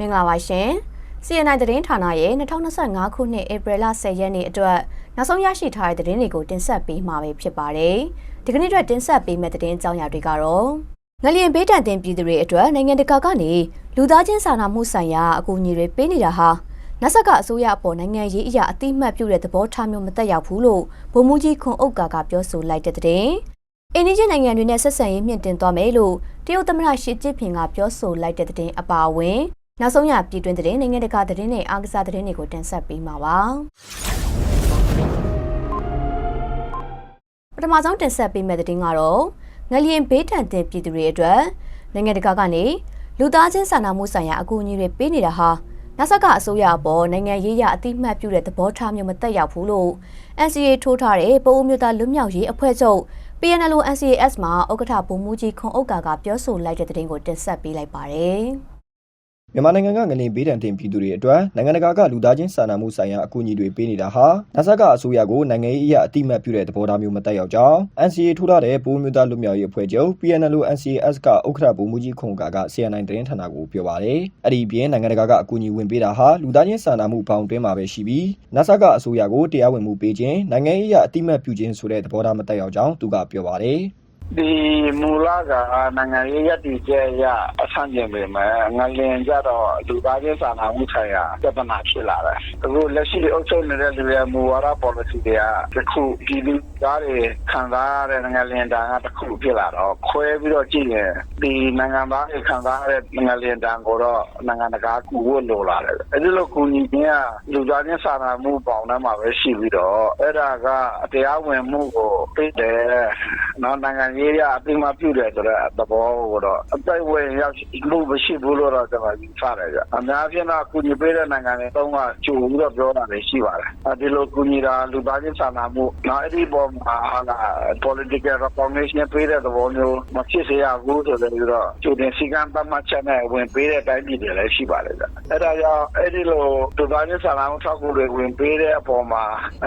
မင်္ဂလာပါရှင်။ CNN သတင်းဌာနရဲ့2025ခုနှစ်ဧပြီလ10ရက်နေ့အတွက်နောက်ဆုံးရရှိထားတဲ့သတင်းတွေကိုတင်ဆက်ပေးမှာပဲဖြစ်ပါတယ်။ဒီကနေ့အတွက်တင်ဆက်ပေးမယ့်သတင်းအကြောင်းအရာတွေကတော့ငလျင်ဘေးတန်တင်ပြည်သူတွေအတွက်နိုင်ငံတကာကနေလူသားချင်းစာနာမှုဆိုင်ရာအကူအညီတွေပေးနေတာဟာနတ်ဆက်ကအစိုးရအပေါ်နိုင်ငံရေးအရာအတိမတ်ပြုတဲ့သဘောထားမျိုးမတက်ရောက်ဘူးလို့ဗိုလ်မှူးကြီးခွန်ဥက္ကာကပြောဆိုလိုက်တဲ့တဲ့။အင်းကြီးနိုင်ငံတွေနဲ့ဆက်ဆံရေးမြင့်တင်သွားမယ်လို့တရုတ်သမ္မတရှီကျင့်ဖျင်ကပြောဆိုလိုက်တဲ့တဲ့အပါအဝင် နောက်ဆုံးရပြည်တွင်းသတင်းနိုင်ငံတကာသတင်းတွေအားကစားသတင်းတွေကိုတင်ဆက်ပေးမှာပါပထမဆုံးတင်ဆက်ပေးမယ့်သတင်းကတော့ငလျင်ဘေးထန်တဲ့ပြည်သူတွေအတွက်နိုင်ငံတကာကနေလူသားချင်းစာနာမှုဆိုင်ရာအကူအညီတွေပေးနေတာဟာနဆကအစိုးရအပေါ်နိုင်ငံရေးရအတိမတ်ပြုတဲ့သဘောထားမျိုးမတက်ရောက်ဘူးလို့ NCA ထိုးထားတဲ့ပိုးမျိုးသားလွတ်မြောက်ရေးအဖွဲ့ချုပ် PNLO NCAS မှာဥက္ကဋ္ဌဗိုလ်မှူးကြီးခွန်ဥက္ကာကပြောဆိုလိုက်တဲ့သတင်းကိုတင်ဆက်ပေးလိုက်ပါတယ်။ မြန်မာနိုင်ငံကငလင်ဘေးဒဏ်တင်ပြည်သူတွေအတွက်နိုင်ငံတကာကလူသားချင်းစာနာမှုဆိုင်ရာအကူအညီတွေပေးနေတာဟာနာဆာကအစိုးရကိုနိုင်ငံရေးအရာအတိမတ်ပြုတဲ့သဘောထားမျိုးမတက်ရောက်ကြောင်း NCA ထိုးထားတဲ့ပိုးမျိုးသားလူမျိုးရေးအဖွဲ့ချုပ် PNLO NCAS ကဥက္ကဋ္ဌဗိုလ်မှူးကြီးခွန်ကာက CNN သတင်းဌာနကိုပြောပါတယ်။အဲ့ဒီပြင်နိုင်ငံတကာကအကူအညီဝင်ပေးတာဟာလူသားချင်းစာနာမှုဘောင်တွင်းမှာပဲရှိပြီးနာဆာကအစိုးရကိုတရားဝင်မှုပေးခြင်းနိုင်ငံရေးအရာအတိမတ်ပြုခြင်းဆိုတဲ့သဘောထားမတက်ရောက်ကြောင်းသူကပြောပါတယ်။ ဒီမူလကနိုင်ငံရေးရည်တည်ချက်အရအဆန့်ကျင်ပေမဲ့ငလင်ကြတော့လူသားချင်းစာနာမှုဆိုင်ရာပြဿနာဖြစ်လာတယ်။အခုလက်ရှိအုပ်ချုပ်နေတဲ့လူရဲ့မူဝါဒ policy တွေကတခုပြည်သူသားတွေခံစားရတဲ့ငလင်တန်ကတခုဖြစ်လာတော့ခွဲပြီးတော့ကြည့်ရင်ဒီနိုင်ငံသားတွေခံစားရတဲ့ငလင်တန်ကိုတော့နိုင်ငံတကာကူဖို့လိုလာတယ်။အဲဒီလိုကူညီခြင်းကလူသားချင်းစာနာမှုပေါင်းထဲမှာပဲရှိပြီးတော့အဲ့ဒါကတရားဝင်မှုကိုသိတယ်။နော်နိုင်ငံရေးရအပြင်းမပြုတယ်ဆိုတော့သဘောကိုတော့အပိုက်ဝင်ရောက်မှု မရှိဘူးလို့တော့ ကျွန်တော်ယူဆတယ်ကြအများဖြင့်တော့ကုညီပေးတဲ့ နိုင်ငံတွေတုံးက ကြိုပြီးတော့ ပြောတာတွေ ရှိပါတယ်အဲဒီလိုကုညီတာ လူသားချင်းစာနာမှုနောက်အဲ့ဒီပေါ်မှာဟာလာ political recognition ပေးတဲ့သဘောမျိုး မဖြစ်စေရဘူးဆိုတဲ့ပြီးတော့ ကြိုတင်စည်းကမ်းသတ်မှတ်ချက်နဲ့ ဝင်ပေးတဲ့ တိုင်းပြည်တွေလည်း ရှိပါတယ်ကြအဲ့ဒါကြောင့် အဲ့ဒီလို လူသားချင်းစာနာမှုထောက်ကူတွေ ဝင်ပေးတဲ့အပေါ်မှာ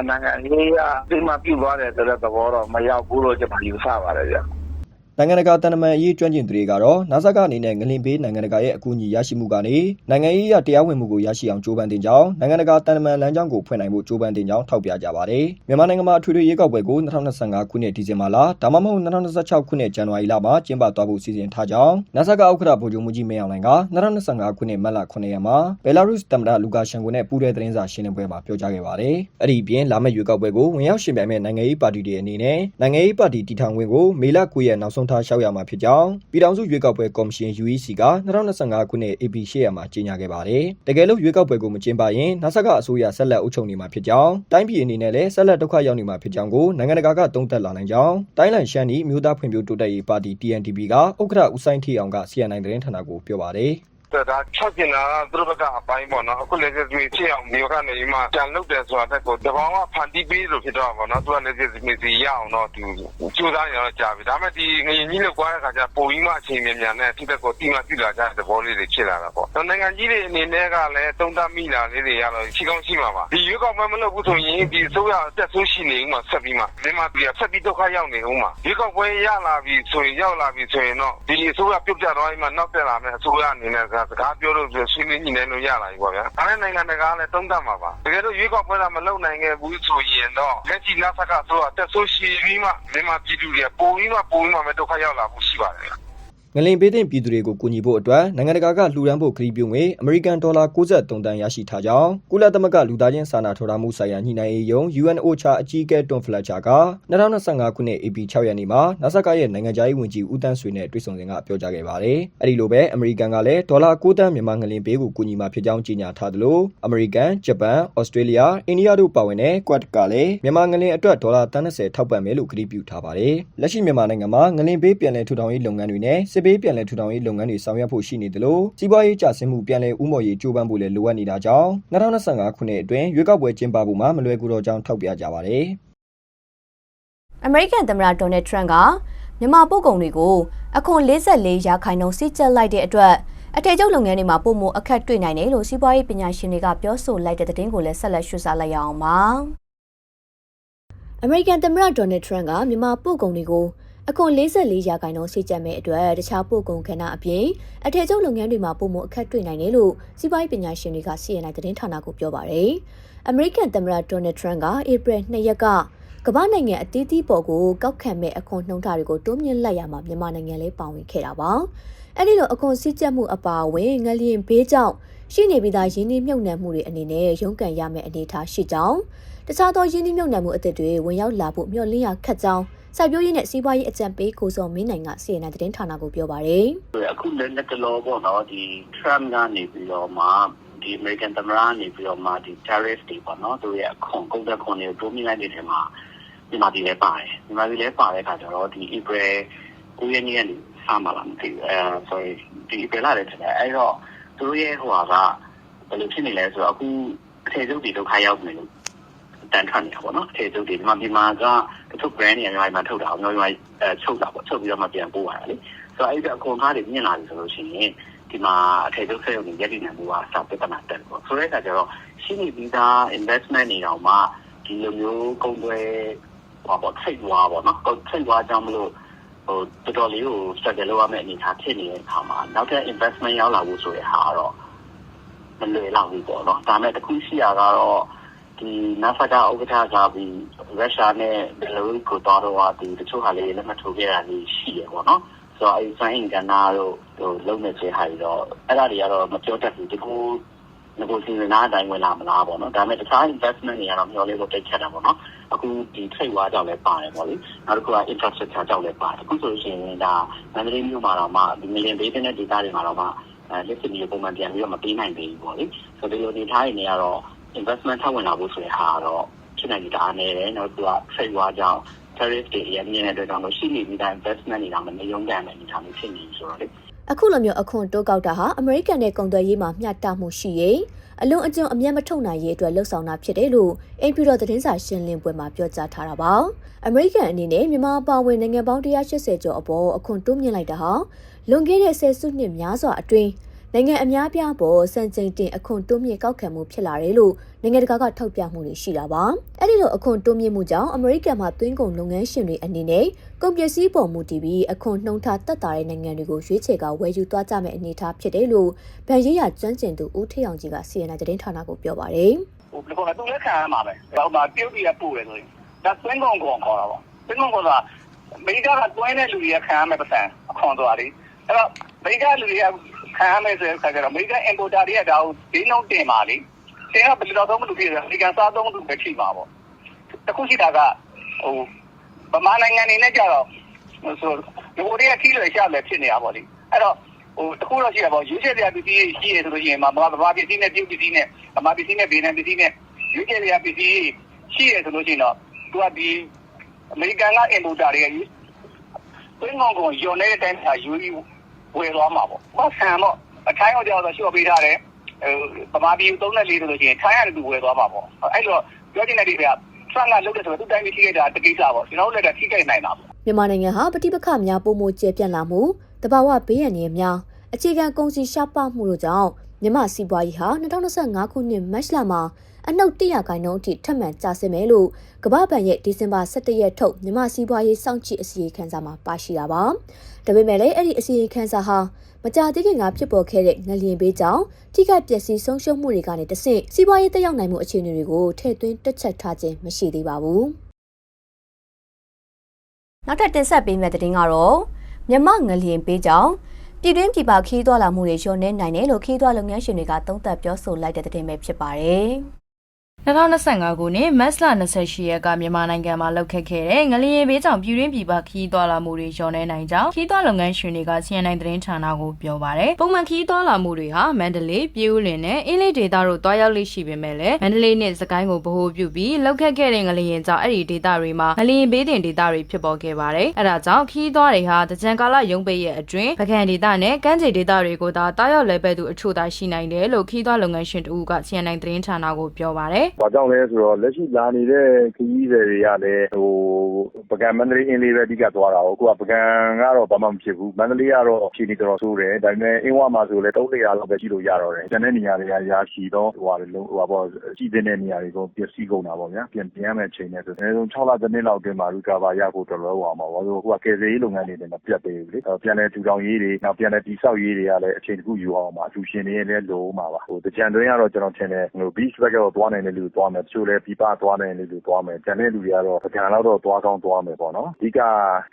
နိုင်ငံရေးရအပြင်းမပြုသွားတယ်ဆိုတဲ့ သဘောတော့ မရောက်ဘူးလို့ ကျွန်တော်ယူဆပါတယ်ကြ နိုင်ငံတကာတန်တမန်အရေးကျွမ်းကျင်သူတွေကတော့နာဆာကအနေနဲ့ငလင်ဘေးနိုင်ငံတကာရဲ့အကူအညီရရှိမှုကနေနိုင်ငံရေးအရတရားဝင်မှုကိုရရှိအောင်ကြိုးပမ်းတင်ကြောင်းနိုင်ငံတကာတန်တမန်လမ်းကြောင်းကိုဖွင့်နိုင်ဖို့ကြိုးပမ်းတင်ကြောင်းထောက်ပြကြပါတယ်။မြန်မာနိုင်ငံမှာအထွေထွေရွေးကောက်ပွဲကို2025ခုနှစ်ဒီဇင်ဘာလဒါမှမဟုတ်2026ခုနှစ်ဇန်နဝါရီလမှာကျင်းပသွားဖို့စီစဉ်ထားကြောင်းနာဆာကဥက္ကဋ္ဌဗိုလ်ချုပ်မှုကြီးမင်းအောင်လှိုင်က2025ခုနှစ်မတ်လ9ရက်မှာဘယ်လာရုစ်သမ္မတလူကာရှန်ကိုနဲ့ပူးတဲ့သတင်းစာရှင်းလင်းပွဲမှာပြောကြားခဲ့ပါတယ်။အဲ့ဒီပြင်လာမယ့်ရွေးကောက်ပွဲကိုဝင်ရောက်ရှင်ပြိုင်မဲ့နိုင်ငံရေးပါတီတွေအနေနဲ့နိုင်ငံရေးပါတီတည်ထောင်ခွင့်ကိုမေလ9ရက်နောက်ဆုံးထားရှောက်ရမှာဖြစ်ကြောင်းပြည်ထောင်စုရွေးကောက်ပွဲကော်မရှင် UEC က2025ခုနှစ် AP 8ရက်မှာကြေညာခဲ့ပါတယ်။တကယ်လို့ရွေးကောက်ပွဲကိုမကျင်းပရင်နာဆာကအစိုးရဆက်လက်အုပ်ချုပ်နေမှာဖြစ်ကြောင်းတိုင်းပြည်အနေနဲ့လည်းဆက်လက်ဒုက္ခရောက်နေမှာဖြစ်ကြောင်းကိုနိုင်ငံတကာကသုံးသပ်လာနိုင်ကြောင်းတိုင်းလန်ရှမ်းဤမြို့သားဖွံ့ဖြိုးတိုးတက်ရေးပါတီ TNDP ကဥက္ကဋ္ဌဦးဆိုင်ထီအောင်က CNN သတင်းဌာနကိုပြောပါတယ်။ ဒါချက်ကျင်တာသူတို့ဘက်ကအပိုင်းပေါ့နော်အခုလည်းဒီဖြစ်အောင်ဒီကနေမှကြံလုပ်တယ်ဆိုတာတက်ကိုတဘောင်ကဖန်တီးပေးလို့ဖြစ်တော့ပေါ့နော်သူကလည်းဒီမစီရအောင်တော့သူကြိုးစားနေတော့ကြာပြီဒါပေမဲ့ဒီငရင်ကြီးလောက်ကွာတဲ့ခါကျပုံကြီးမှအချိန်မြန်မြန်နဲ့ဒီဘက်ကိုတိမှပြလာကြတဲ့သဘောလေးတွေဖြစ်လာတာပေါ့တော့နိုင်ငံကြီးတွေအနေနဲ့ကလည်းတုံးတမိလာလေးတွေရတော့ရှိကောင်းရှိမှာပါဒီရွေးကောက်ပွဲမလုပ်ဘူးဆိုရင်ဒီဆိုရတက်ဆိုးရှိနေဦးမှာဆက်ပြီးမှမြန်မာပြည်ဆက်ပြီးဒုက္ခရောက်နေဦးမှာရွေးကောက်ပွဲရလာပြီဆိုရင်ရောက်လာပြီဆိုရင်တော့ဒီအစိုးရပြုတ်ပြသွားပြီးမှနောက်တက်လာမယ်အစိုးရအနေနဲ့စကားပြောလို့ဆိုဆွေးနွေးညှိနှိုင်းလို့ရလာပြီပေါ့ဗျာ။ဒါနဲ့နိုင်ငံတကာကလည်းတုံ့တက်မှာပါ။တကယ်လို့ရွေးကောက်ပွဲကမလုပ်နိုင်ခဲ့ဘူးဆိုရင်တော့လက်ရှိနာဆက်ကဆိုတော့တက်ဆိုးရှိပြီးမှမြန်မာပြည်သူတွေပုံပြီးမှပုံပြီးမှပဲဒုက္ခရောက်လာမှုရှိပါတယ်။ ငလင်ပေးတဲ့ပြည်သူတွေကိုကူညီဖို့အတွက်နိုင်ငံတကာကလှူဒန်းဖို့ခရီးပြုငွေအမေရိကန်ဒေါ်လာ63တန်ရရှိထားကြောင်းကုလသမဂ္ဂလူသားချင်းစာနာထောက်ထားမှုဆိုင်ရာညှိနှိုင်းရေးယုံ UNOCHA အကြီးအကဲတွန်ဖလက်ချာက2025ခုနှစ် AP 6ရက်နေ့မှာနာဆာကရဲ့နိုင်ငံခြားရေးဝန်ကြီးဦးတန်းဆွေနဲ့တွေ့ဆုံစဉ်ကပြောကြားခဲ့ပါတယ်။အဲဒီလိုပဲအမေရိကန်ကလည်းဒေါ်လာ9တန်မြန်မာငလင်ပေးကိုကူညီမှာဖြစ်ကြောင်းကြေညာထားသလိုအမေရိကန်၊ဂျပန်၊ဩစတြေးလျ၊အိန္ဒိယတို့ပါဝင်တဲ့ Quad ကလည်းမြန်မာငလင်အတွက်ဒေါ်လာ30ထောက်ပံ့မယ်လို့ကတိပြုထားပါတယ်။လက်ရှိမြန်မာနိုင်ငံမှာငလင်ပေးပြန်လည်ထူထောင်ရေးလုပ်ငန်းတွေနဲ့စစ်ပေးပြန်လည်ထူထောင်ရေးလုပ်ငန်းတွေဆောင်ရွက်ဖို့ရှိနေသလိုစီးပွားရေးကျဆင်းမှုပြန်လည်ဥမော်ရေးကြိုးပမ်းဖို့လည်းလိုအပ်နေတာကြောင့်2025ခုနှစ်အတွင်းရွေးကောက်ပွဲကျင်းပဖို့မှာမလွယ်ကူတော့ကြောင်းထောက်ပြကြပါတယ်။အမေရိကန်သမ္မတဒေါ်နယ်ထရန့်ကမြန်မာပို့ကုန်တွေကိုအခွန်44ရာခိုင်နှုန်းစီးကျက်လိုက်တဲ့အတွက်အထည်ချုပ်လုပ်ငန်းတွေမှာပုံမအခက်တွေ့နိုင်တယ်လို့စီးပွားရေးပညာရှင်တွေကပြောဆိုလိုက်တဲ့သတင်းကိုလည်းဆက်လက်ရှုစားလိုက်ရအောင်ပါ။အမေရိကန်သမ္မတဒေါ်နယ်ထရန့်ကမြန်မာပို့ကုန်တွေကို အခွန်44ရာခိုင်နှုန်းစီကျက်မဲ့အတွက်တခြားပို့ကုန်ကဏ္ဍအပြင်အထည်ချုပ်လုပ်ငန်းတွေမှာပုံမအခက်တွေ့နိုင်တယ်လို့စီးပွားရေးပညာရှင်တွေက CNN သတင်းဌာနကိုပြောပါတယ်။ American သမ္မတ Donald Trump က April 2ရက်ကကမ္ဘာနိုင်ငံအသီးသီးပေါ်ကိုကောက်ခံမဲ့အခွန်နှုန်းထားတွေကိုတိုးမြင့်လိုက်ရမှာမြန်မာနိုင်ငံလည်းပါဝင်ခဲ့တာပါ။အဲဒီလိုအခွန်စည်းကျပ်မှုအပါအဝင်ငလျင်ဘေးကြောင့်ရှိနေပြီးသားရင်းနှီးမြှုပ်နှံမှုတွေအနေနဲ့ရုန်းကန်ရမယ့်အနေအထားရှိကြောင်းတခြားသောရင်းနှီးမြှုပ်နှံမှုအသစ်တွေဝင်ရောက်လာဖို့မျှော်လင့်ရခက်ကြောင်း စိုက်ပျိုးရေးနဲ့စီးပွားရေးအကြံပေးကိုစောမင်းနိုင်က CNN သတင်းဌာနကိုပြောပါတယ်အခုလည်းလက်တလောပေါ့နော်ဒီ Trump ကနေပြီးတော့မှဒီ American သမ္မတကနေပြီးတော့မှဒီ tariff တွေပေါ့နော်သူရဲ့အခွန်ကုန်သက်ခွန်တွေကိုတိုးမြင့်လိုက်တဲ့ထဲမှာမြန်မာပြည်လည်းပါတယ်မြန်မာပြည်လည်းပါတဲ့အခါကျတော့ဒီ April 9ရက်နေ့ကနေစမှာလားမသိဘူးအဲ sorry ဒီ April လာတယ်ထင်တယ်အဲ့တော့သူတို့ရဲ့ဟိုဟာကဘယ်လိုဖြစ်နေလဲဆိုတော့အခုအထည်ချုပ်တွေဒုက္ခရောက်နေလို့ တန်ထွက်နေတာပေါ့နော်အထည်ချုပ်တွေဒီမှာမြန်မာကတချို့ brand တွေအများကြီးမှထုတ်တာအများကြီးအဲချုပ်တာပေါ့ချုပ်ပြီးတော့မှပြန်ပို့ရတာလေဆိုတော့အဲ့ဒီအခွန်ကားတွေမြင့်လာပြီဆိုလို့ရှိရင်ဒီမှာအထည်ချုပ်ဆက်ရုံတွေရည်တည်နေမှုကစပြဿနာတက်ပေါ့ဆိုတဲ့အခါကျတော့ရှိနေပြီးသား investment တွေတောင်မှဒီလိုမျိုးကုန်သွယ်ဟောပေါ့ထိတ်သွားပေါ့နော်ထိတ်သွားကြောင်းမလို့ဟိုတော်တော်လေးကို struggle လုပ်ရမယ့်အနေအထားဖြစ်နေတဲ့အခါမှာနောက်ထပ် investment ရောက်လာဖို့ဆိုတဲ့ဟာကတော့မလွယ်လောက်ဘူးပေါ့နော်ဒါမဲ့တစ်ခုရှိရကတော့ ဒီ NASA ကဥက္ကဋ္ဌကပြီးရုရှားနဲ့ဘယ်လိုကိုတော့တော့ဒီတချို့ဟာလေးလက်မထိုးခဲ့တာလေး ရှိရပေါ့နော် ဆိုတော့အဲဆိုင်ကဏ္ဍတို့ဟိုလုံးနေချေဟာပြီးတော့ အဲ့ဒါတွေကတော့ မပြောတတ်ဘူးဒီကိုငကို စီစဉ်သားအတိုင်း ဝင်လာမလားပေါ့နော်ဒါပေမဲ့ တခြား investment တွေကတော့ မျှော်လင့်လို့တိတ်ချက်တာပေါ့နော် အခုဒီ trade war ကြောင့်လည်း ပါတယ်ပေါ့လေ နောက်တစ်ခုက infrastructure ကြောင့်လည်း ပါတယ် အခုဆိုလို့ရှိရင်ဒါမန္တလေးမြို့မှာတော့မှဒီ million bay တဲ့ data တွေမှာတော့မှအဲလက်ရှိမျိုးပုံမှန်ပြန်ပြီးတော့ မပေးနိုင်သေးဘူးပေါ့လေ ဆိုတော့ ဒီလိုနေထားနေရတော့ investment ထပ်ဝင်လာဖို့ဆိုတဲ့ဟာကတော့ဖြစ်နိုင်တာအနေနဲ့နောက်သူက trade war ကြောင့် tariff တွေရမြင်တဲ့အတွက်ကြောင့်လို့ရှိနေပြီးသား investment တွေကမနေရုံးကန်တဲ့အနေအထားမျိုးဖြစ်နေပြီဆိုတော့လေအခုလိုမျိုးအခွန်တိုးကောက်တာဟာအမေရိကန်နဲ့ကုန်သွယ်ရေးမှာမျှတမှုရှိရေးအလွန်အကျွံအမျက်မထုတ်နိုင်ရေးအတွက်လှုံ့ဆော်တာဖြစ်တယ်လို့အိမ်ဖြူတော်သတင်းစာရှင်းလင်းပွဲမှာပြောကြားထားတာပါအမေရိကန်အနေနဲ့မြန်မာပါဝင်နိုင်ငံပေါင်း180ကျော်အပေါ်အခွန်တိုးမြင့်လိုက်တာဟာလွန်ခဲ့တဲ့ဆယ်စုနှစ်များစွာအတွင်း နိုင်ငံအများပြားပေါ်စံချိန်တင်အခွန်တိုးမြင့်ကောက်ခံမှုဖြစ်လာတယ်လို့နိုင်ငံတကာကထောက်ပြမှုတွေရှိတာပါအဲ့ဒီလိုအခွန်တိုးမြင့်မှုကြောင့်အမေရိကန်မှာသွင်းကုန်လုပ်ငန်းရှင်တွေအနေနဲ့ကုန်ပစ္စည်းပေါ်မူတည်ပြီးအခွန်နှုံထားတက်တာတဲ့နိုင်ငံတွေကိုရွေးချယ်ကဝယ်ယူသွားကြမယ့်အနေအထားဖြစ်တယ်လို့ဗန်ရေးရကျွမ်းကျင်သူဦးထေအောင်ကြီးက CNN သတင်းဌာနကိုပြောပါတယ်ဟိုဘယ်လိုလဲသူလည်းခံရမှာပဲ။ဒါမှမပြုတ်ပြီးပို့တယ်ဆိုရင်ဒါသွင်းကုန်ကုန်ခေါ်တာပေါ့။သွင်းကုန်ကတော့အမေရိကကသွင်းတဲ့လူတွေကခံရမယ်ပတ်စံအခွန်ဆိုတာလေ။အဲ့တော့အမေရိကလူတွေက ခံရမယ်ဆိုတဲ့အခါကျတော့အမေရိကန် importer တွေက ဒါကိုဈေးနှုန်းတင်ပါလေ။တင်ကဘယ်လိုတော့မလို့ဖြစ်လဲအမေရိကန်စားသုံးသူပဲ ထိပါပေါ့။တခုရှိတာကဟိုဗမာနိုင်ငံနေနဲ့ကြတော့ဆိုဒီလိုတွေကထိလွယ်ရှာလွယ်ဖြစ်နေတာပေါ့လေ။အဲ့တော့ဟိုတခုတော့ရှိတာပေါ့ ရွေးချယ်စရာပစ္စည်းရှိရဆိုလို့ရှိရင်မမဘာပစ္စည်းနဲ့ပြုတ်ပစ္စည်းနဲ့ ဗမာပစ္စည်းနဲ့ဗေဒန်ပစ္စည်းနဲ့ ရွေးချယ်စရာပစ္စည်းရှိရဆိုလို့ရှိရင်တော့ သူကဒီအမေရိကန်ကအင်ပိုတာတွေက သွင်းကုန်ကုန်ယွန်နေတဲ့တိုင်းမှာယူပြီး ဝယ်သွားမှာပေါ့။ဘာဆန်တော့အထိုင်းအောင်ကြောက်တော့ရှော့ပေးထားတယ်။ဗမာပြည်34လို့ဆိုရင်ထိုင်းရတယ်သူဝယ်သွားမှာပေါ့။အဲ့တော့ပြောချင်တဲ့ဒီကဆန်ကလုတ်တဲ့ဆိုတော့သူတိုင်းပြီးထိခဲ့တာတကိစ္စပေါ့။ကျွန်တော်တို့လည်းထိခဲ့နိုင်တာပေါ့။မြန်မာနိုင်ငံဟာပဋိပက္ခများပုံမကျပြန့်လာမှုတဘာဝဘေးရန်တွေများအခြေခံကုန်စည်ရှားပါမှုတို့ကြောင့်မြန်မာစီးပွားရေးဟာ2025ခုနှစ်မတ်လမှာ အနှုတ်100ခိုင်နှုန်းအထိထပ်မံကျဆင်းမယ်လို့ကမ္ဘာ့ဘဏ်ရဲ့ဒီဇင်ဘာ17ရက်ထုတ်မြန်မာစီးပွားရေးစောင့်ကြည့်အစီရင်ခံစာမှာပါရှိတာပါ။ဒါပေမဲ့လည်းအဲ့ဒီအစီရင်ခံစာဟာမကြာသေးခင်ကဖြစ်ပေါ်ခဲ့တဲ့ငလျင်ဘေးကြောင့်ထိခိုက်ပျက်စီးဆုံးရှုံးမှုတွေကနေတဆင့်စီးပွားရေးတက်ရောက်နိုင်မှုအခြေအနေတွေကိုထည့်သွင်းတွက်ချက်ထားခြင်းမရှိသေးပါဘူး။နောက်ထပ်တင်ဆက်ပေးမယ့်သတင်းကတော့မြမငလျင်ပေးကြောင်းပြည်တွင်းပြည်ပခီးသွွာလာမှုတွေလျှော့နေနိုင်တယ်လို့ခီးသွွာလုပ်ငန်းရှင်တွေကသုံးသပ်ပြောဆိုလိုက်တဲ့သတင်းပဲဖြစ်ပါတယ်။ 2025ခုနှစ်မတ်လ28ရက်ကမြန်မာနိုင်ငံမှာလောက်ခက်ခဲ့တဲ့ငလျင်ဘေးကြောင့်ပြည်တွင်းပြည်ပခီးသွွာလာမှုတွေလျော့နေနိုင်ကြောင်းခီးသွွာလုပ်ငန်းရှင်တွေက CNN သတင်းဌာနကိုပြောပါတယ်။ပုံမှန်ခီးသွွာလာမှုတွေဟာမန္တလေး၊ပြည်ဦးလွင်နဲ့အင်းလေးဒေသတို့တွားရောက်လိရှိပေမဲ့လည်းမန္တလေးနဲ့စကိုင်းကိုဗဟိုပြုပြီးလောက်ခက်ခဲ့တဲ့ငလျင်ကြောင့်အဲ့ဒီဒေသတွေမှာငလျင်ဘေးတင်ဒေသတွေဖြစ်ပေါ်ခဲ့ပါတယ်။အဲဒါကြောင့်ခီးသွွာတွေဟာတကြံကာလရုံးပိတ်ရဲ့အတွင်းပကံဒေသနဲ့ကမ်းခြေဒေသတွေကိုသာတားရောက်လဲပဲသူအချို့သာရှိနိုင်တယ်လို့ခီးသွွာလုပ်ငန်းရှင်တို့က CNN သတင်းဌာနကိုပြောပါတယ်။ဘာကြောင့်လဲဆိုတော့လက်ရှိလာနေတဲ့ခရီးသည်တွေကလည်းဟိုပကံမန္တလေးအင်းလေးပဲအဓိကသွားတာ။အခုကပကံကတော့ဘာမှမဖြစ်ဘူး။မန္တလေးကတော့အခြေအနေတော်တော်ဆိုးတယ်။ဒါပေမဲ့အင်းဝမှာဆိုလည်း၃နေရာလောက်ပဲရှိလို့ရတော့တယ်။ကျန်တဲ့နေရာတွေကရာချီတော့ဟိုဟာလုံးဟိုဟာပေါ့ကြည့်တဲ့နေရာတွေကိုပျက်စီးကုန်တာပေါ့ဗျာ။ပြန်ပြန်ရမယ့်အချိန်နဲ့ဆိုအနည်းဆုံး6လတစ်နှစ်လောက်အတွင်းမှာ recover ရဖို့တော်တော်ဟိုဟာမှာဘာလို့ဟိုကကယ်ဆယ်ရေးလုပ်ငန်းတွေလည်းမပြတ်သေးဘူးလေ။ပြန်လဲထူထောင်ရေးတွေနောက်ပြန်လဲတိဆောက်ရေးတွေကလည်းအချိန်တစ်ခုယူအောင်ပါ။အလူရှင်တွေလည်းလိုမှာပါ။ဟိုတကြံတွင်းကတော့ကျွန်တော်ထင်တယ်ဟို beach ဘက်ကတော့သွားနိုင်တဲ့လူသွားမယ်တချို့လည်းပြပသွားနိုင်တဲ့လူသွားမယ်။ကျန်တဲ့လူတွေကတော့ပကံလောက်တော့သွားကောင်းသွားမယ်ပေါ့နော်။အဓိက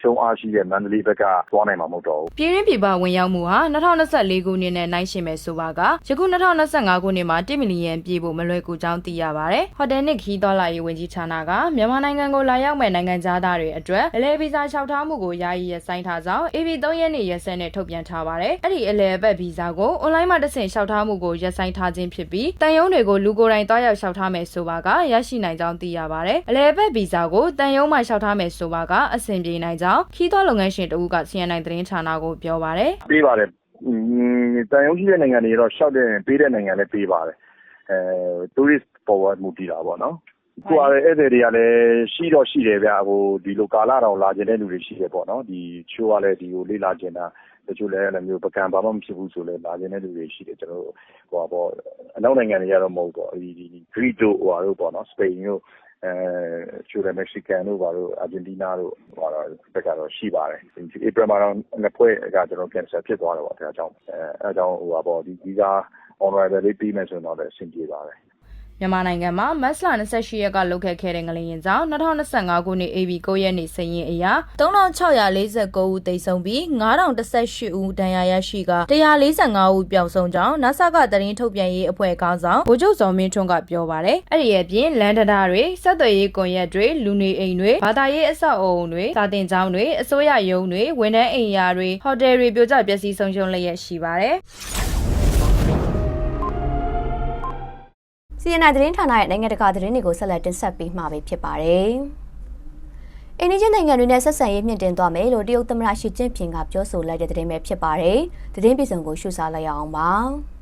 ချုံအားရှိတဲ့မန္တလေးဘက်ကသွားနိုင်မှာမဟုတ်တော့ဘူး။ပြည်ရင်းပြည်ပဝင်ရောက်မှုဟာ2024ခုနှစ်နဲ့နိုင်ရှင်မယ်ဆိုပါကယခု2025ခုနှစ်မှာ1မီလီယံပြည့်ဖို့မလွယ်ကူကြောင်းသိရပါတယ်။ဟိုတယ်နစ်ခီးသွားလာရေးဝန်ကြီးဌာနကမြန်မာနိုင်ငံကိုလာရောက်မဲ့နိုင်ငံသားတွေအတွက်အလဲဗီဇာလျှောက်ထားမှုကိုယာယီရပ်ဆိုင်းထားကြောင်း AB 3ရက်နေ့ရက်စွဲနဲ့ထုတ်ပြန်ထားပါတယ်။အဲ့ဒီအလဲအပတ်ဗီဇာကိုအွန်လိုင်းမှာတဆင့်လျှောက်ထားမှုကိုရပ်ဆိုင်းထားခြင်းဖြစ်ပြီးတန်ယုံတွေကိုလူကိုယ်တိုင်တွားရောက်လျှောက်ထားမယ်ဆိုပါကရရှိနိုင်ကြောင်းသိရပါတယ်။အလဲအပတ်ဗီဇာကိုတန်ယုံမှာလျှောက်ထားမယ်ဆိုပါကအဆင်ပြေနိုင်ကြောင်းခီးသွားလုပ်ငန်းရှင်တဦးက CNN သတင်းဌာနကိုပြောပါတယ်။ပေးပါတယ်อืมတန်ရုံရှိတဲ့နိုင်ငံတွေတော့ရှောက်တဲ့ပေးတဲ့နိုင်ငံလည်းပေးပါတယ်အဲ tourist forward မူတည်တာပေါ့နော်ကိုယ်ကလည်းဧည့်သည်တွေကလည်းရှိတော့ရှိတယ်ဗျဟိုဒီလိုကာလာတောင်လာကျင်တဲ့လူတွေရှိတယ်ပေါ့နော်ဒီချိုးကလည်းဒီကိုလေးလာကျင်တာ တချို့လည်းအဲ့လိုမျိုးပကံဘာမှမဖြစ်ဘူးဆိုလဲလာကျင်တဲ့လူတွေရှိတယ်ကျွန်တော်တို့ဟိုပါပေါ့အနောက်နိုင်ငံတွေကတော့မဟုတ်တော့ဒီဒီ Greek တို့ဟိုပါတို့ပေါ့နော်စပိန်တို့အဲချိုးတယ်မက္ကဆီကန်တို့ဘာတို့အာဂျင်တီးနားတို့ဟိုတော့ဘက်ကတော့ရှိပါတယ်ဒီဧပြီမှာတော့နှစ်ဖွဲ့ကကျွန်တော် cancel ဖြစ်သွားတယ်ပေါ့ဒါကြောင့်အဲအဲကြောင့်ဟိုပါပေါ့ဒီဒီက honorable လေးပြီးမယ်ဆိုတော့လည်းအဆင်ပြေပါတယ် မြန်မာနိုင်ငံမှာမတ်လ28ရက်ကလုတ်ခတ်ခဲ့တဲ့ငလျင်ကြောင့်2025ခုနှစ် AB 9ရက်နေ့စရင်အရာ3649ဦးသေဆုံးပြီး9018ဦးဒဏ်ရာရရှိက145ဦးပျောက်ဆုံးကြောင်း NASA ကသတင်းထုတ်ပြန်ရေးအဖွဲ့ခေါင်းဆောင်ဗိုလ်ချုပ်ဇော်မင်းထွန်းကပြောပါတယ်။အဲ့ဒီအပြင်လန်ဒတာတွေစက်သွယ်ရေးကွန်ရက်တွေလူနေအိမ်တွေဘာသာရေးအဆောက်အအုံတွေစာတင်ကျောင်းတွေအစိုးရရုံးတွေဝန်ထမ်းအိမ်ယာတွေဟိုတယ်တွေပြိုကျပျက်စီးဆုံးရှုံးလျက်ရှိပါတယ်။ CNN သတင်းဌာနရဲ့နိုင်ငံတကာသတင်းတွေကိုဆက်လက်တင်ဆက်ပေးမှာဖြစ်ပါတယ်။အိန္ဒိယနိုင်ငံတွေနဲ့ဆက်ဆံရေးမြင့်တင်သွားမယ်လို့တရုတ်သမ္မတရှီကျင့်ဖျင်ကပြောဆိုလိုက်တဲ့သတင်းပဲဖြစ်ပါတယ်။သတင်းပြည်စုံကိုရှုစားလိုက်ရအောင်ပါ။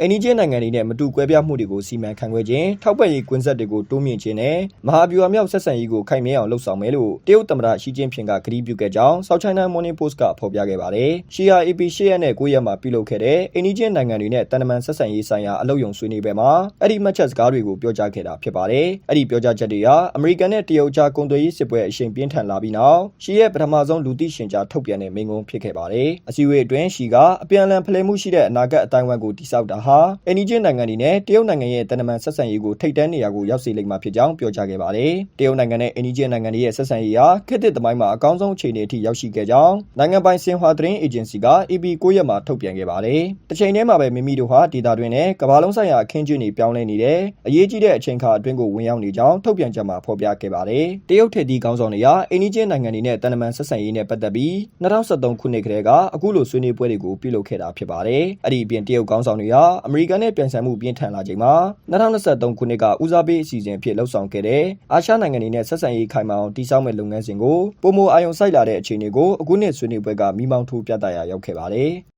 အိန္ဒိချင်းနိုင်ငံတွေနဲ့မတူကွဲပြားမှုတွေကိုစီမံခန့်ခွဲခြင်းထောက်ပံ့ရေးကွင်းဆက်တွေကိုတိုးမြင့်ခြင်းနဲ့မဟာဗျူဟာမြောက်ဆက်ဆံရေးကိုခိုင်မြဲအောင်လှုပ်ဆောင်မယ်လို့တရုတ်သမ္မတရှီကျင်းဖျင်ကကတိပြုခဲ့ကြောင်း South China Morning Post ကဖော်ပြခဲ့ပါတယ်။ CRAP ၈ရက်နဲ့9ရက်မှာပြုလုပ်ခဲ့တဲ့အိန္ဒိချင်းနိုင်ငံတွေနဲ့တန်တမန်ဆက်ဆံရေးဆိုင်ရာအလုပ်ယုံဆွေးနွေးပွဲမှာအဲ့ဒီမှတ်ချက်စကားတွေကိုပြောကြားခဲ့တာဖြစ်ပါတယ်။အဲ့ဒီပြောကြားချက်တွေဟာအမေရိကန်နဲ့တရုတ်ကြားကုန်သွယ်ရေးစစ်ပွဲအရှိန်ပြင်းထန်လာပြီးနောက်ရှီရဲ့ပထမဆုံးလူသိရှင်ကြားထုတ်ပြန်တဲ့မိန့်ခွန်းဖြစ်ခဲ့ပါတယ်။အစည်းအဝေးအတွင်းရှီကအပြန်အလှန်ဖလှယ်မှုရှိတဲ့အနာဂတ်အတိုင်းအဝိုင်းကိုတိစောက်တာဟာအိန္ဒိချင်းနိုင်ငံတွေနဲ့တရုတ်နိုင်ငံရဲ့တန်တမန်ဆက်ဆံရေးကိုထိပ်တန်းနေရာကိုရောက်စေလိမ့်မှာဖြစ်ကြောင်းပြောကြားခဲ့ပါတယ်။တရုတ်နိုင်ငံနဲ့အိန္ဒိချင်းနိုင်ငံတွေရဲ့ဆက်ဆံရေးဟာခေတ်သစ်သမိုင်းမှာအကောင်းဆုံးအခြေအနေအထိရောက်ရှိခဲ့ကြောင်းနိုင်ငံပိုင်စင်ဟွာသတင်းအေဂျင်စီက EP 9ရက်မှာထုတ်ပြန်ခဲ့ပါတယ်။တစ်ချိန်တည်းမှာပဲမိမိတို့ဟာဒေတာတွင်နဲ့ကမ္ဘာလုံးဆိုင်ရာအခင်းကျင်းတွေပြောင်းလဲနေတဲ့အရေးကြီးတဲ့အချိန်ခါအတွင်းကိုဝင်ရောက်နေကြောင်းထုတ်ပြန်ချက်မှာဖော်ပြခဲ့ပါတယ်။တရုတ်ထက်ဒီကောင်းဆောင်တွေဟာအိန္ဒိချင်းနိုင်ငံတွေနဲ့တန်တမန်ဆက်ဆံရေးနဲ့ပတ်သက်ပြီး2023ခုနှစ်ကတည်းကအခုလိုဆွေးနွေးပွဲတွေကိုပြုလုပ်ခဲ့တာဖြစ်ပါတယ်။အဲ့ဒီအပြင်တရုတ်ကောင်းဆောင်တွေဟာအမေရိကန်နဲ့ပြန်ဆန်မှုပြင်းထန်လာချိန်မှာ2023ခုနှစ်ကဦးစားပေးအစီအစဉ်အဖြစ်လှုပ်ဆောင်ခဲ့တဲ့အာရှနိုင်ငံတွေနဲ့ဆက်ဆံရေးခိုင်မာအောင်တည်ဆောက်မဲ့လုပ်ငန်းစဉ်ကိုပုံမအာရုံစိုက်လာတဲ့အခြေအနေကိုအခုနှစ်ဆွေးနွေးပွဲကမိမောင်းထိုးပြသရာရောက်ခဲ့ပါတယ်။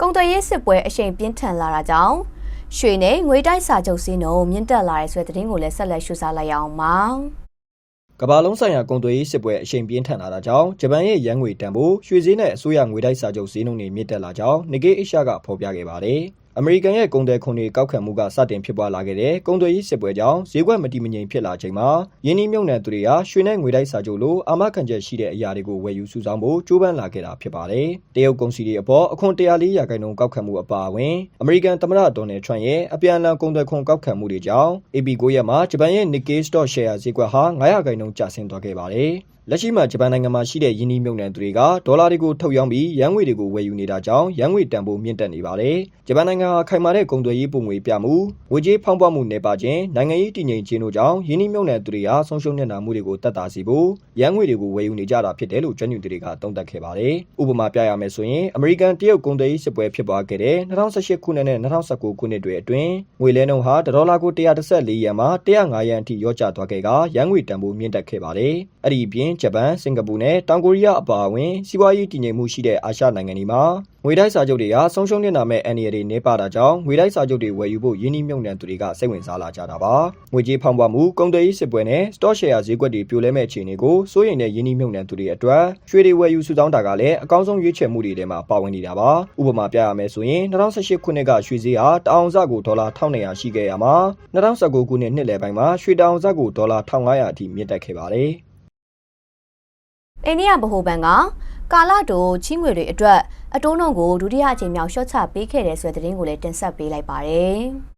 ကုန်သွယ်ရေးစစ်ပွဲအရှိန်ပြင်းထန်လာတာကြောင့်ရွှေနဲ့ငွေတိုက်စာချုပ်စည်းနှုန်းမြင့်တက်လာတဲ့ဆိုတဲ့သတင်းကိုလည်းဆက်လက်ရှုစားလိုက်ရအောင်ပါ။ ကမ္ဘာလုံးဆိုင်ရာကုန်သွယ်ရေးစစ်ပွဲအရှိန်ပြင်းထန်လာတာကြောင့်ဂျပန်ရဲ့ရန်ငွေတန်ဖိုးရွှေဈေးနဲ့အစိုးရငွေတိုက်စာချုပ်ဈေးနှုန်းတွေမြင့်တက်လာကြောင်း Nikkei Asia ကဖော်ပြခဲ့ပါတယ်။ အမေရိကန်ရဲ့ကုန်သွယ်ခွန်တွေကောက်ခံမှုကစတင်ဖြစ်ပွားလာခဲ့တဲ့ကုန်သွယ်ရေးစစ်ပွဲကြောင့်ဈေးကွက်မတည်မငြိမ်ဖြစ်လာချိန်မှာယင်းနှိမ့်မြုံနယ်သူတွေဟာရွှေနဲ့ငွေတိုက်စာချုပ်လိုအာမခံချက်ရှိတဲ့အရာတွေကိုဝယ်ယူစုဆောင်းဖို့ကြိုးပမ်းလာခဲ့တာဖြစ်ပါတယ်။တရုတ်ကုန်စည်တွေအပေါ်အခွန်104ရာခိုင်နှုန်းကောက်ခံမှုအပါအဝင်အမေရိကန်သမ္မတဒေါ်နယ်ထရန့်ရဲ့အပြန်အလှန်ကုန်သွယ်ခွန်ကောက်ခံမှုတွေကြောင့် AP 9 ရက်မှာဂျပန်ရဲ့ Nikkei Stock Share ဈေးကွက်ဟာ9ရာခိုင်နှုန်းကျဆင်းသွားခဲ့ပါတယ်။ လက်ရှိမှာဂျပန်နိုင်ငံမှာရှိတဲ့ယင်းနှီးမြှုပ်နှံသူတွေကဒေါ်လာတွေကိုထုတ်ရောင်းပြီးရန်ငွေတွေကိုဝယ်ယူနေတာကြောင့်ရန်ငွေတန်ဖိုးမြင့်တက်နေပါတယ်။ဂျပန်နိုင်ငံဟာခိုင်မာတဲ့ကုန်သွယ်ရေးပုံငွေပြမှုငွေကြေးဖောင်းပွားမှုနေပါခြင်းနိုင်ငံရေးတည်ငြိမ်ခြင်းတို့ကြောင့်ယင်းနှီးမြှုပ်နှံသူတွေဟာဆုံးရှုံးနေတာမှုတွေကိုတက်တာစီဖို့ရန်ငွေတွေကိုဝယ်ယူနေကြတာဖြစ်တယ်လို့ကျွမ်းကျင်သူတွေကသုံးသပ်ခဲ့ပါတယ်။ဥပမာပြရမယ်ဆိုရင်အမေရိကန်တရုတ်ကုန်သွယ်ရေးစစ်ပွဲဖြစ်ပွားခဲ့တဲ့2018ခုနှစ်နဲ့2019ခုနှစ်တွေအတွင်းငွေလဲနှုန်းဟာဒေါ်လာကို114ယန်မှ105ယန်အထိရော့ကျသွားခဲ့ကရန်ငွေတန်ဖိုးမြင့်တက်ခဲ့ပါတယ်။အဲ့ဒီအပြင်ဂျပန်စင်ကာပူနဲ့တောင်ကိုရီးယားအပါအဝင်စီးပွားရေးတည်ငြိမ်မှုရှိတဲ့အာရှနိုင်ငံတွေမှာငွေငွေတိုက်စာချုပ်တွေကဆုံးရှုံးနေတာမဲ့အန်ရီတွေနေပါတာကြောင့်ငွေတိုက်စာချုပ်တွေဝယ်ယူဖို့ယင်းနှိမ့်မြုံနှံသူတွေကစိတ်ဝင်စားလာကြတာပါငွေကြေးဖောင်းပွားမှုကုန်သွယ်ရေးစစ်ပွဲနဲ့ stock share ဈေးကွက်တွေပြိုလဲမဲ့အခြေအနေကိုစိုးရိမ်တဲ့ယင်းနှိမ့်မြုံနှံသူတွေအတွက်ရွှေတွေဝယ်ယူစုဆောင်းတာကလည်းအကောင်းဆုံးရွေးချယ်မှုတွေထဲမှာပါဝင်နေတာပါဥပမာပြရမယ်ဆိုရင်2018ခုနှစ်ကရွှေဈေးဟာတအောင်စကိုဒေါ်လာ1200ရှိခဲ့ရမှာ2019ခုနှစ်နှစ်လယ်ပိုင်းမှာရွှေတအောင်စကိုဒေါ်လာ1500အထိမြင့်တက်ခဲ့ပါတယ် အိန္ဒိယဗဟိုဘဏ်ကကာလတိုချီးငွေတွေအတွက်အတိုးနှုန်းကိုဒုတိယအကြိမ်မြောက်ရှော့ချပေးခဲ့တဲ့ဆိုတဲ့သတင်းကိုလည်းတင်ဆက်ပေးလိုက်ပါတယ်။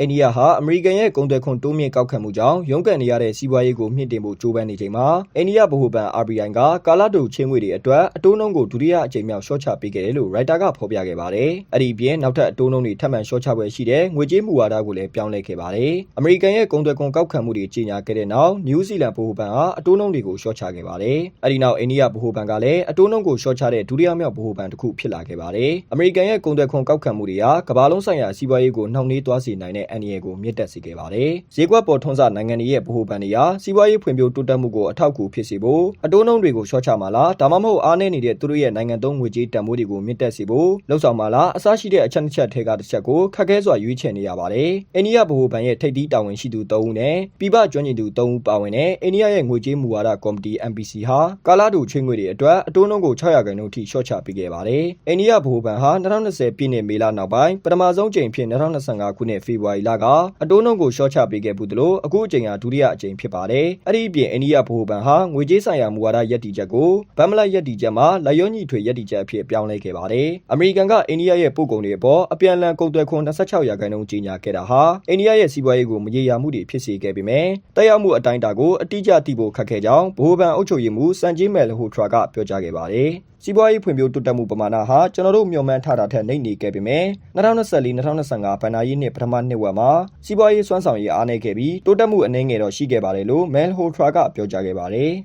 အိန္ဒိယဟာအမေရိကန်ရဲ့ကုန်သွယ်ခွန်တိုးမြင့်ကောက်ခံမှုကြောင့်ရုန်းကန်နေရတဲ့စီးပွားရေးကိုမြင့်တင်ဖို့ကြိုးပမ်းနေချိန်မှာအိန္ဒိယဗဟိုဘဏ် RBI ကကာလတူချင်းငွေတွေအတွက်အတိုးနှုန်းကိုဒုတိယအကြိမ်မြောက်ရှော့ချပေးခဲ့တယ်လို့ရိုက်တာကဖော်ပြခဲ့ပါတယ်။အဲ့ဒီပြင်နောက်ထပ်အတိုးနှုန်းတွေထပ်မံရှော့ချပွဲရှိတဲ့ငွေကြေးမူဝါဒကိုလည်းပြောင်းလဲခဲ့ပါတယ်။အမေရိကန်ရဲ့ကုန်သွယ်ခွန်ကောက်ခံမှုတွေကြီးညာခဲ့တဲ့နောက်နယူးဇီလန်ဗဟိုဘဏ်ဟာအတိုးနှုန်းတွေကိုရှော့ချခဲ့ပါတယ်။အဲ့ဒီနောက်အိန္ဒိယဗဟိုဘဏ်ကလည်းအတိုးနှုန်းကိုရှော့ချတဲ့ဒုတိယမြောက်ဗဟိုဘဏ်တစ်ခုဖြစ်လာခဲ့ပါတယ်။အမေရိကန်ရဲ့ကုန်သွယ်ခွန်ကောက်ခံမှုတွေဟာကမ္ဘာလုံးဆိုင်ရာစီးပွားရေးကိုနှောင့်နှေးသွားစေနိုင်တဲ့အန္တရာယ်ကိုမြင့်တက်စေခဲ့ပါတယ်။ဈေးကွက်ပေါ်ထွန်းစနိုင်ငံတွေရဲ့ဗဟိုဘဏ်တွေဟာစီးပွားရေးဖွံ့ဖြိုးတိုးတက်မှုကိုအထောက်အကူဖြစ်စေဖို့အတိုးနှုန်းတွေကိုရှော့ချမှာလားဒါမှမဟုတ်အားနည်းနေတဲ့သူတို့ရဲ့နိုင်ငံသုံးငွေကြေးတန်ဖိုးတွေကိုမြင့်တက်စေဖို့လှုံ့ဆော်မှာလားအစရှိတဲ့အချက်တစ်ချက်ထဲကတစ်ချက်ကိုခက်ခဲစွာရွေးချယ်နေရပါတယ်။အိန္ဒိယဗဟိုဘဏ်ရဲ့ထိပ်သီးတာဝန်ရှိသူ၃ဦးနဲ့ပြည်ပကျွမ်းကျင်သူ၃ဦးပါဝင်တဲ့အိန္ဒိယရဲ့ငွေကြေးမူဝါဒကော်မတီ MPC ဟာကာလာတူချင်းငွေတွေအတွက်အတိုးနှုန်းကို600ခန့်အထိရှော့ချပေးခဲ့ပါတယ်။အိန္ဒိယဗဟိုဘဏ်ဟာ2020ပြည့်နှစ်မေလနောက်ပိုင်းပထမဆုံးကြိမ်ဖြစ်2025ခုနှစ်ဖေဖော်ဝါရီလကအတိုးနှုန်းကိုရှော့ချပေးခဲ့ဘူးသလိုအခုအကြိမ်ဟာဒုတိယအကြိမ်ဖြစ်ပါတယ်။အဲ့ဒီအပြင်အိန္ဒိယဗဟိုဘဏ်ဟာငွေကြေးဆိုင်ရာမူဝါဒယက်တီချက်ကိုဗမ်မလိုက်ယက်တီချက်မှာလက်ရောညီထွေယက်တီချက်အဖြစ်ပြောင်းလဲခဲ့ပါတယ်။အမေရိကန်ကအိန္ဒိယရဲ့ပို့ကုန်တွေအပေါ်အပြန်အလှန်ကုန်သွယ်ခွန်26ရာခိုင်နှုန်းကြီးညာခဲ့တာဟာအိန္ဒိယရဲ့စီးပွားရေးကိုမရေရာမှုတွေဖြစ်စေခဲ့ပေမဲ့တက်ရောက်မှုအတိုင်းအတာကိုအတိအကျသိဖို့ခက်ခဲကြောင်းဗဟိုဘဏ်အုပ်ချုပ်ရေးမှူးစန်ဂျီမဲလဟိုထရာကပြောကြားခဲ့ပါတယ်။ စီးပွားရေးဖွံ့ဖြိုးတိုးတက်မှုပမာဏဟာကျွန်တော်တို့မျှော်မှန်းထားတာထက်နှိမ့်နေခဲ့ပေမဲ့2024-2025ဘဏ္ဍာရေးနှစ်ပထမနှစ်ဝက်မှာစီးပွားရေးစွမ်းဆောင်ရည်အားနည်းခဲ့ပြီးတိုးတက်မှုအနည်းငယ်တော့ရှိခဲ့ပါတယ်လို့မဲလဟိုထရာကပြောကြားခဲ့ပါတယ်။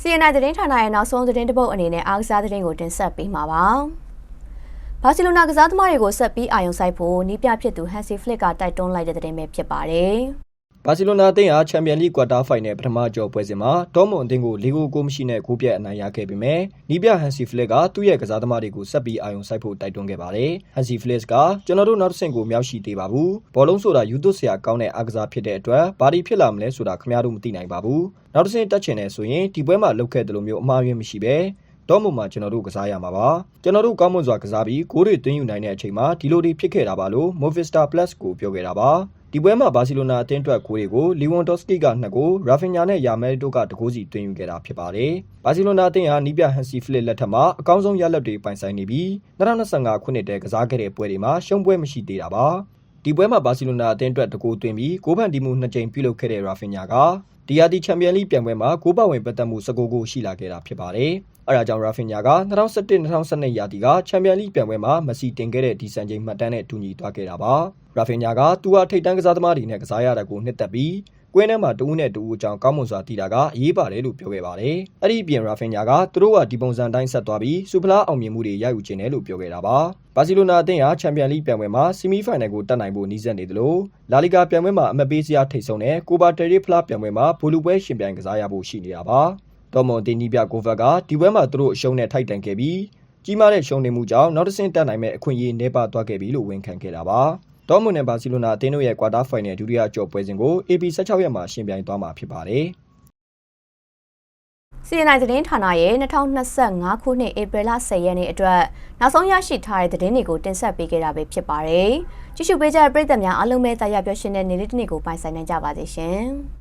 CNI သတင်းဌာနရဲ့နောက်ဆုံးသတင်းတပုတ်အနေနဲ့အားကစားသတင်းကိုတင်ဆက်ပေးမှာပါ။ဘာစီလိုနာကစားသမားတွေကိုဆက်ပြီးအာရုံစိုက်ဖို့နီးပြဖြစ်သူဟန်စီဖလစ်ကတိုက်တွန်းလိုက်တဲ့သတင်းပဲဖြစ်ပါတယ်။ ဘာစီလိုနာအသင်းဟာချန်ပီယံလိကွာတာဖိုင်နယ်ပထမကျော်ပွဲစဉ်မှာဒေါ်မွန်အသင်းကို၄ဂိုးကိုမရှိနဲ့ဂိုးပြတ်အနိုင်ရခဲ့ပေမဲ့နီးပြဟန်စီဖလစ်ကသူ့ရဲ့ကစားသမားတွေကိုဆက်ပြီးအာရုံစိုက်ဖို့တိုက်တွန်းခဲ့ပါတယ်။ဟန်စီဖလစ်ကကျွန်တော်တို့နောက်တစ်ဆင့်ကိုမြောက်ရှိသေးပါဘူး။ဘောလုံးဆိုတာယူသွဆရာကောင်းတဲ့အားကစားဖြစ်တဲ့အတွက်ဘာဒီဖြစ်လာမလဲဆိုတာခင်ဗျားတို့မသိနိုင်ပါဘူး။နောက်တစ်ဆင့်တက်ချင်တယ်ဆိုရင်ဒီပွဲမှာလောက်ခဲ့တယ်လို့မျိုးအမှားယွင်းမရှိပဲတော့မှမှာကျွန်တော်တို့ကစားရမှာပါကျွန်တော်တို့ကောင်းမွန်စွာကစားပြီးဂိုးတွေသွင်းယူနိုင်တဲ့အချိန်မှာဒီလိုတွေဖြစ်ခဲ့တာပါလို့ Movistar Plus ကိုပြောခဲ့တာပါ ဒီပွဲမှာဘာစီလိုနာအသင်းအတွက်ဂိုးတွေကိုလီဝွန်ဒေါ့စကီက2ဂိုးရာဖင်ညာနဲ့ယာမဲတို့ကတဂိုးစီသွင်းယူခဲ့တာဖြစ်ပါတယ်ဘာစီလိုနာအသင်းဟာနီးပြဟန်စီဖလစ်လက်ထက်မှာအကောင်းဆုံးရလဒ်တွေပိုင်ဆိုင်နေပြီး2025ခုနှစ်တည်းကစားခဲ့တဲ့ပွဲတွေမှာရှုံးပွဲမရှိသေးတာပါဒီပွဲမှာဘာစီလိုနာအသင်းအတွက်တဂိုးသွင်းပြီးဂိုးဖန်တီမှု2ကြိမ်ပြုလုပ်ခဲ့တဲ့ရာဖင်ညာကဒီယာတီချန်ပီယံလိပြိုင်ပွဲမှာဂိုးပဝင်ပတ်သက်မှု19ဂိုးရှိလာခဲ့တာဖြစ်ပါတယ်။ အဲဒါကြောင့်ရာဖင်ညာက2011-2012ရာသီကချန်ပီယံလိပြိုင်ပွဲမှာမစီတင်ခဲ့တဲ့ဒီစံချိန်မှတ်တမ်းနဲ့တူညီသွားခဲ့တာပါ။ရာဖင်ညာကသူဟာထိတ်တန်းကစားသမားတွေနဲ့ကစားရတာကိုနှစ်သက်ပြီးကွင်းထဲမှာတဦးနဲ့တဦးအကြောင်းကောင်းမွန်စွာတည်တာကအရေးပါတယ်လို့ပြောခဲ့ပါတယ်။အဲ့ဒီအပြင်ရာဖင်ညာကသူတို့ကဒီပုံစံတိုင်းဆက်သွားပြီးစူပလာအောင်မြင်မှုတွေရယူခြင်းတယ်လို့ပြောခဲ့တာပါ။ဘာစီလိုနာအသင်းဟာချန်ပီယံလိပြိုင်ပွဲမှာဆီမီဖိုင်နယ်ကိုတက်နိုင်ဖို့နှီးစပ်နေတယ်လို့လာလီဂါပြိုင်ပွဲမှာအမတ်ပေးစရာထိတ်ဆုံးတဲ့ကိုဘာတယ်ရီဖလားပြိုင်ပွဲမှာဘူလူပွဲရှင်ပြိုင်ကစားရဖို့ရှိနေတာပါ။ တော်မွန်တင်နီပြကိုဗက်ကဒီပွဲမှာသူတို့အရှုံးနဲ့ထိုက်တန်ခဲ့ပြီးကြီးမားတဲ့ရှုံးနေမှုကြောင့်နောက်တစ်ဆင့်တက်နိုင်မဲ့အခွင့်အရေးနှဲပါသွားခဲ့ပြီလို့ဝန်ခံခဲ့တာပါ။တော်မွန်နဲ့ဘာစီလိုနာအသင်းတို့ရဲ့ကွာတာဖိုင်နယ်ဒုတိယကြော်ပွဲစဉ်ကို AB 16ရက်မှာရှင်ပြိုင်သွားမှာဖြစ်ပါတယ်။ CNI သတင်းဌာနရဲ့2025ခုနှစ်ဧပြီလ10ရက်နေ့အတွက်နောက်ဆုံးရရှိထားတဲ့သတင်းတွေကိုတင်ဆက်ပေးခဲ့တာပဲဖြစ်ပါတယ်။ကြည့်ရှုပေးကြတဲ့ပရိသတ်များအားလုံးပဲတရားပြောရှင်တဲ့နေ့လေးတစ်နေ့ကိုပိုင်ဆိုင်နိုင်ကြပါစေရှင်။